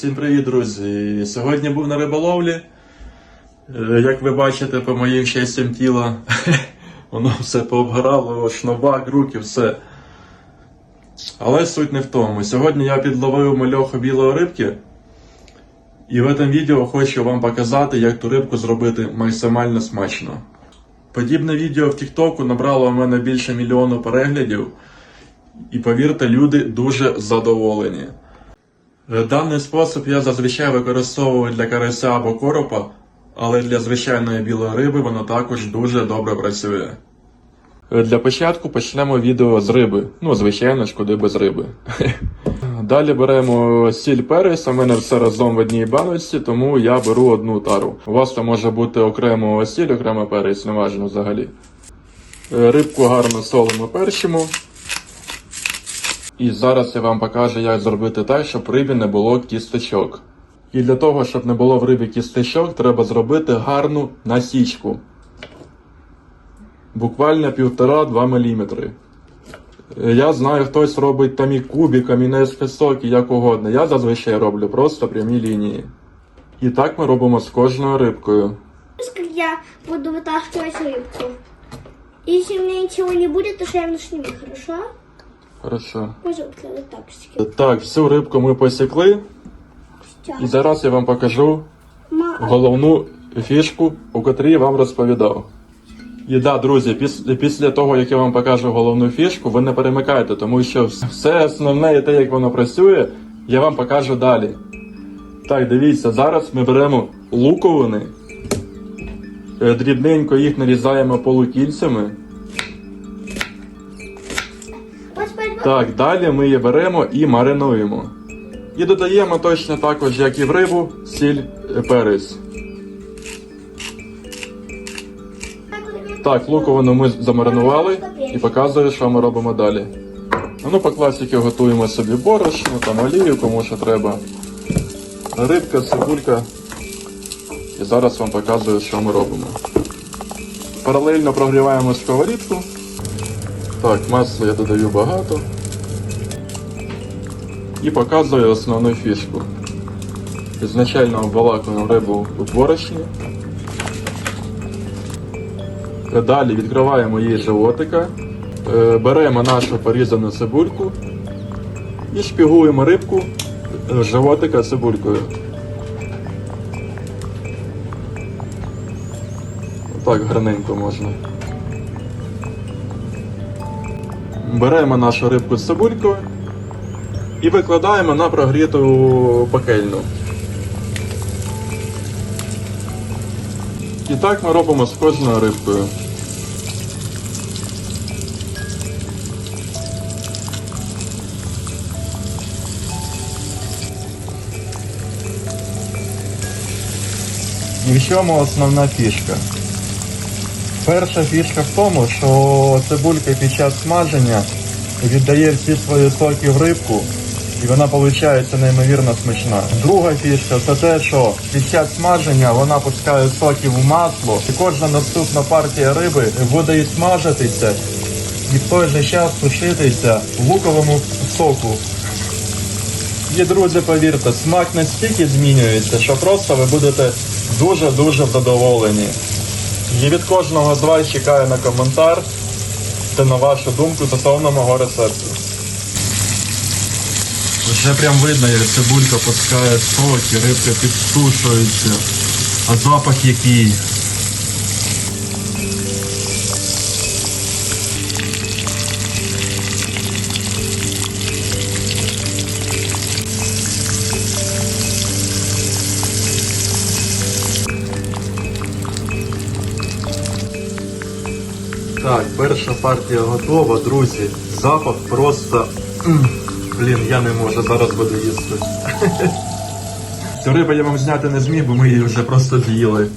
Всім привіт, друзі! Сьогодні був на риболовлі. Е, Як ви бачите, по моїм частям тіла, воно все пообгорало, шнобак, руки, все. Але суть не в тому. Сьогодні я підловив мальоху білої рибки. І в цьому відео хочу вам показати, як ту рибку зробити максимально смачно. Подібне відео в Тіктоку набрало у мене більше мільйону переглядів. І повірте, люди дуже задоволені. Е, Даний спосіб я зазвичай використовую для карася або коропа, але для звичайної білої риби воно також дуже добре працює. Е, Для початку почнемо відео з риби. Ну, звичайно ж, куди без риби. Далі беремо сіль перець, у мене все разом в одній баночці, тому я беру одну тару. У вас там може бути окремо сіль, окремо перець, неважно взагалі. Е, Рибку гарно солимо перчимо. І зараз я вам покажу, як зробити так, щоб рибі не було кісточок. І для того, щоб не було в рибі кісточок, треба зробити гарну насічку. Буквально 1,5-2 мм. Я знаю, хтось робить там і кубик, камінець пісок, і як угодно. Я зазвичай роблю просто прямі лінії. І так ми робимо з кожною рибкою. я буду вытаскивать рыбку. Если у меня ничего не будет, то шейну сними, хорошо? Хорошо. Пожалуйста, так. Так, всю рибку ми посікли. І зараз я вам покажу головну фішку, у котрій я вам розповідав. І да, друзі, піс- після того, як я вам покажу головну фішку, ви не перемикайте, тому що все основне і те, як воно працює, я вам покажу далі. Так, дивіться, зараз ми беремо луковини, е, дрібненько їх нарізаємо полукільцями. Так, далі ми її беремо і маринуємо. І додаємо точно також, як і в рибу, сіль, е, перець. Так, луковину ми замаринували і показую, що ми робимо далі. Ну, по класіки готуємо собі борошно, там олію, кому що треба. Рибка, цибулька. І зараз вам показую, що ми робимо. Паралельно прогріваємо сковорідку. Так, масла я додаю багато. І показую основну фішку. Ізначально обвалакуємо рибу у борошні. Далі відкриваємо її животика, е, беремо нашу порізану цибульку і шпігуємо рибку животика цибулькою. Так гарненько можна. Беремо нашу рибку з цибулькою і викладаємо на прогріту пекельну. І так ми робимо з кожною рибкою. І в чому основна фішка? Перша фішка в тому, що цибулька під час смаження віддає всі свої соки в рибку, і вона виходить неймовірно смачна. Друга фішка це те, що під час смаження вона пускає соки в масло, і кожна наступна партія риби буде і смажитися, і в той же час тушитися в луковому соку. І, друзі, повірте, смак настільки змінюється, що просто ви будете дуже-дуже задоволені. І від кожного з вас чекаю на коментар та на вашу думку стосовно мого рецепту. Вже прям видно, як цибулька пускає соки, рибка підсушується. А запах який. Так, перша партія готова, друзі. Запах просто. Блін, я не можу, зараз буду їсти. Цю рибу я вам зняти не зміг, бо ми її вже просто з'їли.